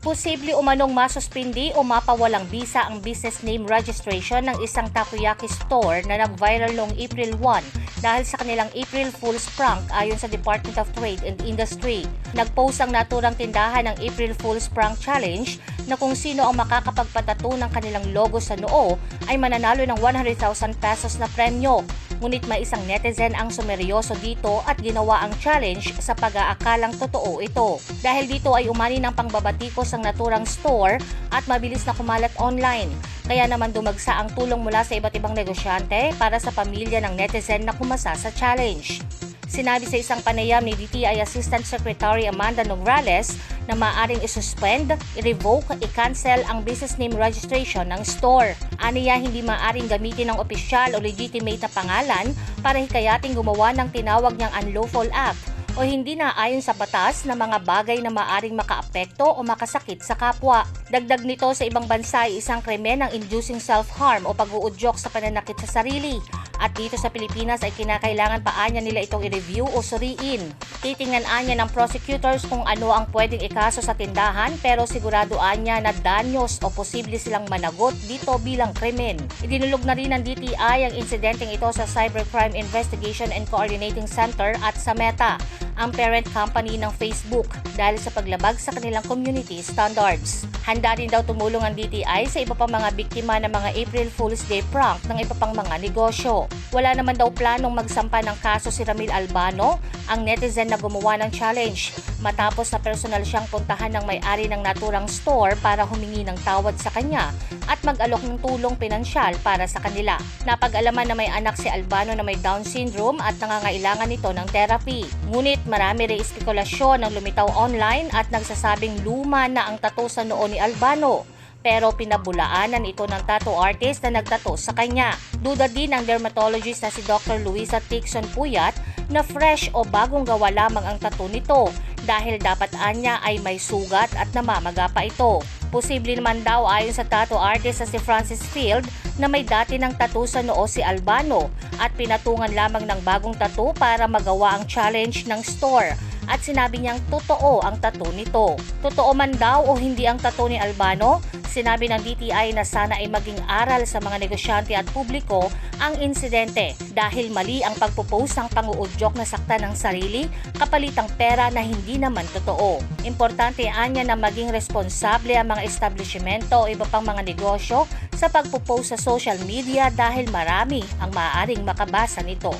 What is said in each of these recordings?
Posible umanong masuspindi o mapawalang bisa ang business name registration ng isang takoyaki store na nag-viral noong April 1 dahil sa kanilang April Fool's prank ayon sa Department of Trade and Industry. Nag-post ang naturang tindahan ng April Fool's Prank Challenge na kung sino ang makakapagpatato ng kanilang logo sa noo ay mananalo ng 100,000 pesos na premyo. Ngunit may isang netizen ang sumeryoso dito at ginawa ang challenge sa pag-aakalang totoo ito. Dahil dito ay umani ng pangbabatikos ang naturang store at mabilis na kumalat online. Kaya naman dumagsa ang tulong mula sa iba't ibang negosyante para sa pamilya ng netizen na kumasa sa challenge. Sinabi sa isang panayam ni DTI Assistant Secretary Amanda Nograles na maaring isuspend, i-revoke, i-cancel ang business name registration ng store. Aniya hindi maaring gamitin ng opisyal o legitimate na pangalan para hikayating gumawa ng tinawag niyang unlawful act o hindi na ayon sa batas na mga bagay na maaring makaapekto o makasakit sa kapwa. Dagdag nito sa ibang bansa ay isang krimen ng inducing self-harm o pag-uudyok sa pananakit sa sarili. At dito sa Pilipinas ay kinakailangan pa anya nila itong i-review o suriin. Titingnan anya ng prosecutors kung ano ang pwedeng ikaso sa tindahan pero sigurado anya na danyos o posible silang managot dito bilang krimen. Idinulog na rin ng DTI ang insidenteng ito sa Cybercrime Investigation and Coordinating Center at sa Meta ang parent company ng Facebook dahil sa paglabag sa kanilang community standards. Handa rin daw tumulong ang DTI sa iba pang mga biktima ng mga April Fool's Day prank ng iba pang mga negosyo. Wala naman daw planong magsampa ng kaso si Ramil Albano, ang netizen na gumawa ng challenge, matapos na personal siyang puntahan ng may-ari ng naturang store para humingi ng tawad sa kanya at mag-alok ng tulong pinansyal para sa kanila. Napag-alaman na may anak si Albano na may Down syndrome at nangangailangan nito ng therapy. Ngunit marami rin espekulasyon ang lumitaw online at nagsasabing luma na ang tato sa noo ni Albano pero pinabulaanan ito ng tattoo artist na nagtato sa kanya. Duda din ng dermatologist na si Dr. Luisa Tixon Puyat na fresh o bagong gawa lamang ang tattoo nito dahil dapat anya ay may sugat at namamaga pa ito. Posible naman daw ayon sa tattoo artist na si Francis Field na may dati ng tattoo sa noo si Albano at pinatungan lamang ng bagong tattoo para magawa ang challenge ng store at sinabi niyang totoo ang tattoo nito. Totoo man daw o hindi ang tattoo ni Albano, sinabi ng DTI na sana ay maging aral sa mga negosyante at publiko ang insidente dahil mali ang pagpupost ng panguudyok na sakta ng sarili kapalitang pera na hindi naman totoo. Importante anya na maging responsable ang mga establishmento o iba pang mga negosyo sa pagpupost sa social media dahil marami ang maaaring makabasa nito.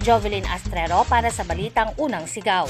Jovelyn Astrero para sa Balitang Unang Sigaw.